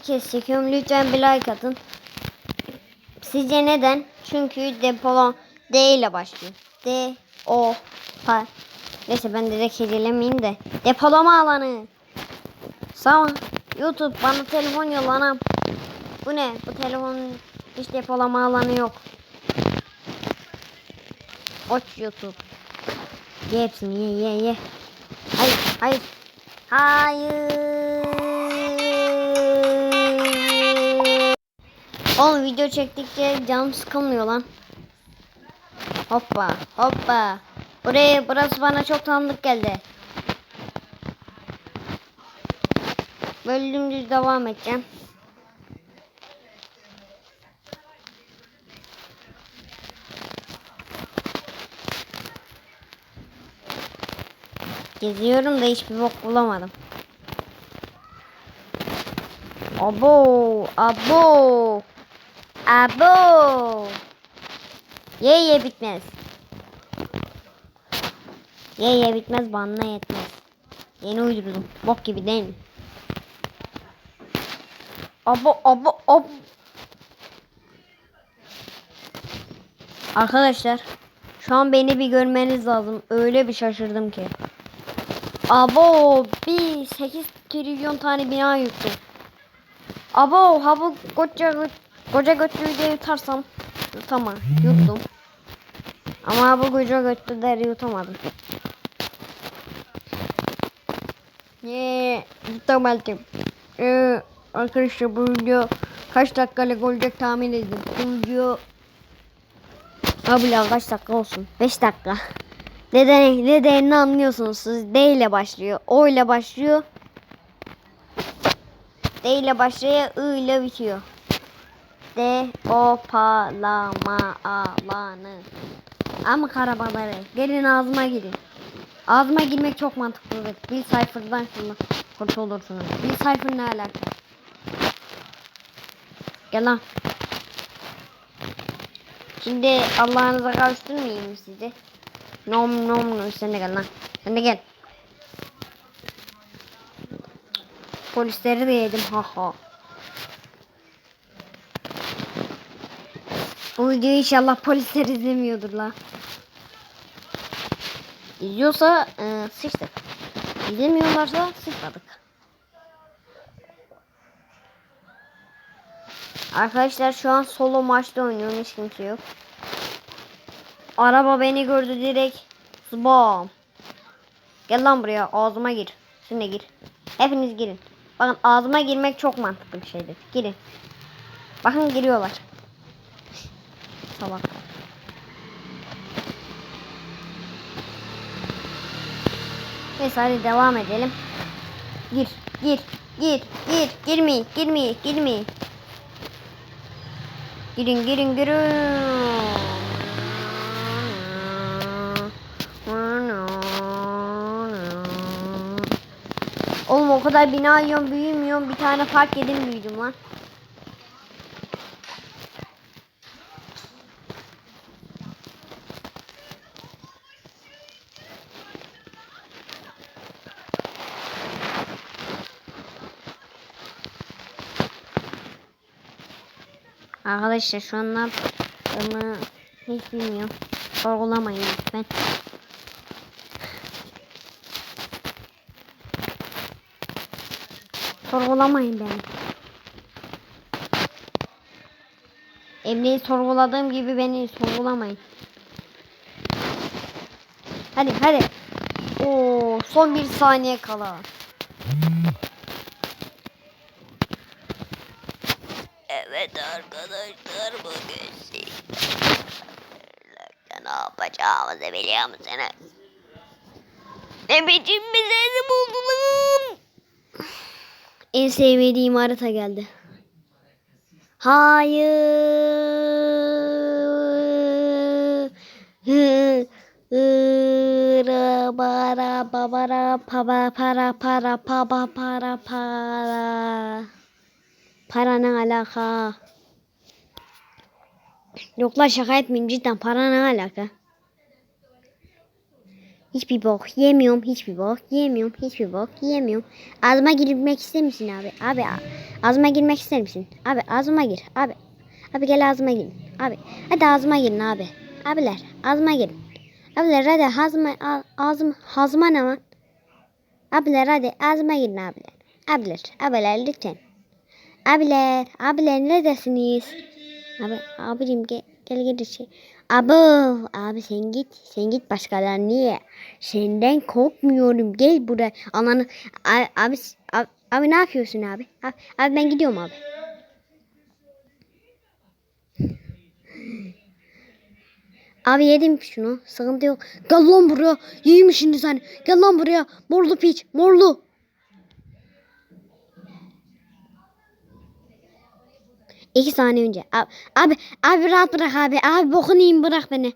Kez çekiyorum. Lütfen bir like atın. Sizce neden? Çünkü depolama D ile başlıyor. D, O, P. Neyse ben direkt hediyelemeyeyim de. Depolama alanı. Sağ YouTube bana telefon yollanam. Bu ne? Bu telefonun hiç depolama alanı yok. Aç YouTube. Ye hepsini ye ye ye. Hayır hayır. Hayır. Oğlum video çektikçe canım sıkılmıyor lan. Hoppa hoppa. Buraya burası bana çok tanıdık geldi. Böyle dümdüz devam edeceğim. Geziyorum da hiçbir bok bulamadım. Abo, abo, abo. Ye ye bitmez. Ye ye bitmez bana yetmez. Yeni uydurdum. Bok gibi değil mi? Abo, abo, abo. Arkadaşlar şu an beni bir görmeniz lazım. Öyle bir şaşırdım ki. Abo bir 8 trilyon tane bina yuttum. Abo ha bu koca koca götlüyü de yutarsam tamam yuttum. Ama bu koca götlüleri yutamadım. Yeee yutamadım. Ee, arkadaşlar bu video kaç dakikalık olacak tahmin edin. Bu video Abi ya kaç dakika olsun? 5 dakika. Neden, nedenini anlıyorsunuz siz. D ile başlıyor. O ile başlıyor. D ile başlıyor. I ile bitiyor. D, O, pa, la, ma, a, alanı. Ama karabaları. Gelin ağzıma girin. Ağzıma girmek çok mantıklıdır. Bir sayfırdan şunu kurtulursunuz. Bir sayfır ne alaka? Gel lan. Şimdi Allah'ınıza kavuşturmayayım sizi? Nom nom nom sen de gel lan. Sen de gel. Polisleri de yedim ha ha. Bu videoyu inşallah polisler izlemiyordur la. İzliyorsa e, sıçtık. İzlemiyorlarsa sıçmadık. Arkadaşlar şu an solo maçta oynuyorum hiç kimse yok. Araba beni gördü direkt. Bam. Gel lan buraya ağzıma gir. De gir. Hepiniz girin. Bakın ağzıma girmek çok mantıklı bir şeydir. Girin. Bakın giriyorlar. Salaklar. Neyse hadi devam edelim. Gir, gir, gir, gir, girme, girme, girme. Girin, girin, girin. Oğlum o kadar bina yiyorum büyümüyorum. Bir tane fark yedim büyüdüm lan. Arkadaşlar şu an ne yaptığımı hiç bilmiyorum. Sorgulamayın lütfen. Sorgulamayın beni. Emre'yi sorguladığım gibi beni sorgulamayın. Hadi hadi. Oo, son bir saniye kala. Evet arkadaşlar sizlerle ne yapacağımızı biliyor musunuz? Ne biçim bir sesi buldum. En sevmediğim harita geldi. Hayır. Bara, babara, paba, para, para, paba, para, para. Para ne alaka? Yok la şaka etmeyeyim cidden para ne alaka? Hiçbir bok yemiyorum. Hiçbir bok yemiyorum. Hiçbir bok yemiyorum. Ağzıma girmek ister misin abi? Abi ağzıma girmek ister misin? Abi ağzıma gir. Abi. Abi gel ağzıma girin. Abi. Hadi ağzıma girin abi. Abiler ağzıma girin. Abiler hadi ağzıma ağzım ağzıma ne var? Abiler hadi ağzıma girin abiler. Abiler, abiler lütfen. Abiler, abiler neredesiniz? Abi, abicim gel, gel gel şey. Abi, abi sen git, sen git başkalarını niye? Senden korkmuyorum. Gel buraya. Ananı, abi, abi, abi, abi ne yapıyorsun abi? Abi, abi ben gidiyorum abi. Abi yedim şunu. Sıkıntı yok. Gel lan buraya. Yiyeyim şimdi sen. Gel lan buraya. Morlu piç. Morlu. İki saniye önce. Abi, abi, abi rahat bırak abi. Abi bokunu yiyeyim bırak beni.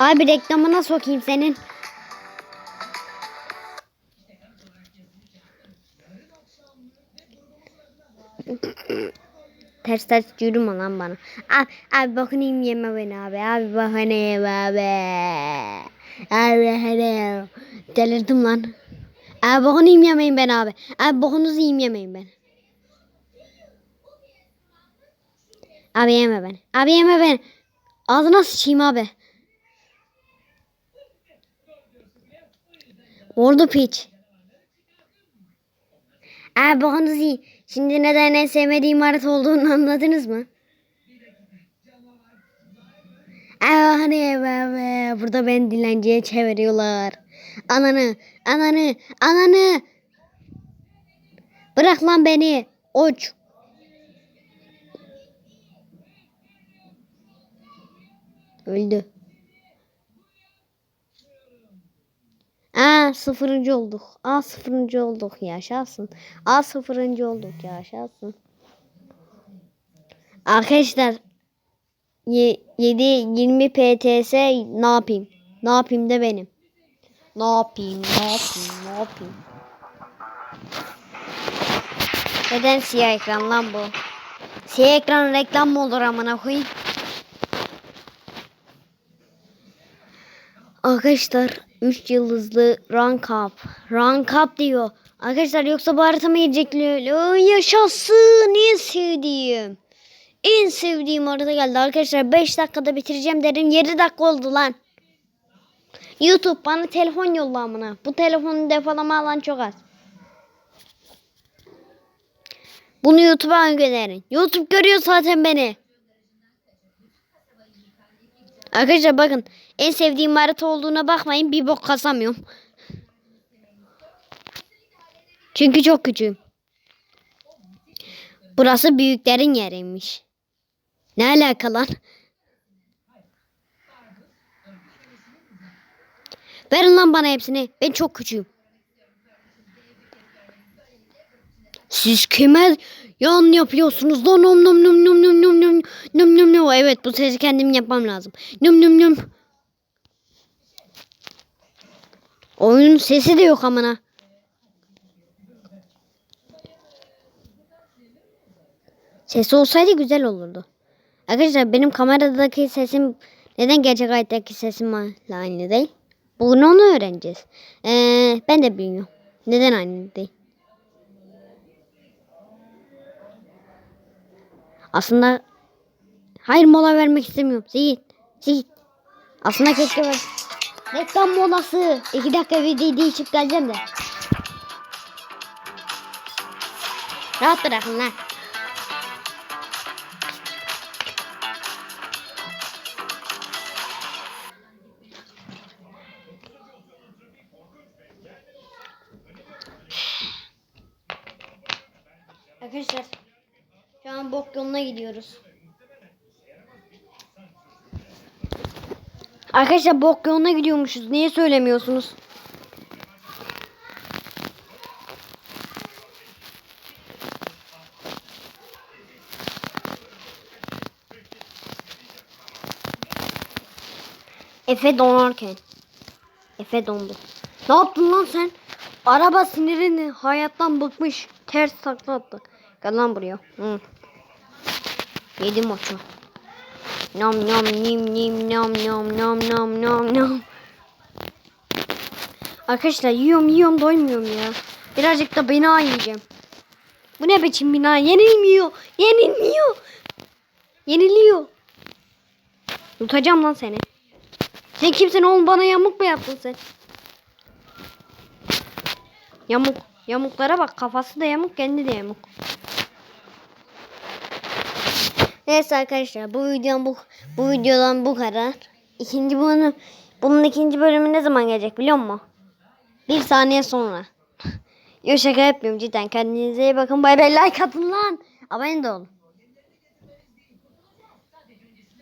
Abi reklamına sokayım senin. Ters ters yürüme lan bana. Abi, abi yiyeyim yeme beni abi. Abi yeme abi. Abi hani. Delirdim lan. Abi bokunu yemeyin ben abi. Abi bokunuzu yiyeyim yemeyin ben. Abi yeme beni. Abi yeme beni. Ağzına sıçayım abi. Ordu piç. Abi bokunuzu yiyin. Şimdi neden en sevmediğim harita olduğunu anladınız mı? Abi hani abi burada ben dilenciye çeviriyorlar. Ananı, ananı, ananı. Bırak lan beni. Oç. Öldü. Aa sıfırıncı olduk. Aa sıfırıncı olduk yaşasın. Aa sıfırıncı olduk yaşasın. Arkadaşlar 7 20 PTS ne yapayım? Ne yapayım da benim. Ne yapayım? Ne yapayım? Ne yapayım? Neden siyah ekran lan bu? Siyah ekran reklam mı olur amına koyayım? Arkadaşlar 3 yıldızlı rank up. Rank up diyor. Arkadaşlar yoksa bu harita mı yiyecekler? Yaşasın en sevdiğim. En sevdiğim harita geldi arkadaşlar. 5 dakikada bitireceğim dedim. 7 dakika oldu lan. YouTube bana telefon yolla amına. Bu telefonu depolama alan çok az. Bunu YouTube'a gönderin. YouTube görüyor zaten beni. Arkadaşlar bakın en sevdiğim harita olduğuna bakmayın bir bok kasamıyorum. Çünkü çok küçüğüm. Burası büyüklerin yeriymiş. Ne alaka lan? Verin lan bana hepsini. Ben çok küçüğüm. Siz kime yan yapıyorsunuz lan nom nom nom nom nom nom nom nom nom nom Evet bu sesi kendim yapmam lazım. Nom nom nom. Oyunun sesi de yok amına. Sesi olsaydı güzel olurdu. Arkadaşlar benim kameradaki sesim neden gerçek hayattaki sesimle aynı değil? Bugün onu öğreneceğiz. Ee, ben de bilmiyorum. Neden aynı değil? Aslında hayır mola vermek istemiyorum. Zihit. Zihit. Aslında keşke ver. Reklam molası. İki dakika videoyu değişip geleceğim de. Rahat bırakın lan. Arkadaşlar şu an bok yoluna gidiyoruz. Arkadaşlar bok yoluna gidiyormuşuz. Niye söylemiyorsunuz? Efe donarken. Efe dondu. Ne yaptın lan sen? Araba sinirini hayattan bıkmış. Ters takla attı. Gel lan buraya. Hı. Yedim maçı. Nom nom nim nim nom nom nom nom nom nom. Arkadaşlar yiyorum yiyorum doymuyorum ya. Birazcık da bina yiyeceğim. Bu ne biçim bina? Yenilmiyor. Yenilmiyor. Yeniliyor. Tutacağım lan seni. Sen kimsin oğlum bana yamuk mu yaptın sen? Yamuk. Yamuklara bak kafası da yamuk kendi de yamuk. Neyse arkadaşlar bu videom bu bu videodan bu kadar. İkinci bunu bunun ikinci bölümü ne zaman gelecek biliyor musun? Bir saniye sonra. Yok şaka yapmıyorum cidden. Kendinize iyi bakın. Bay bay like atın lan. Abone de olun.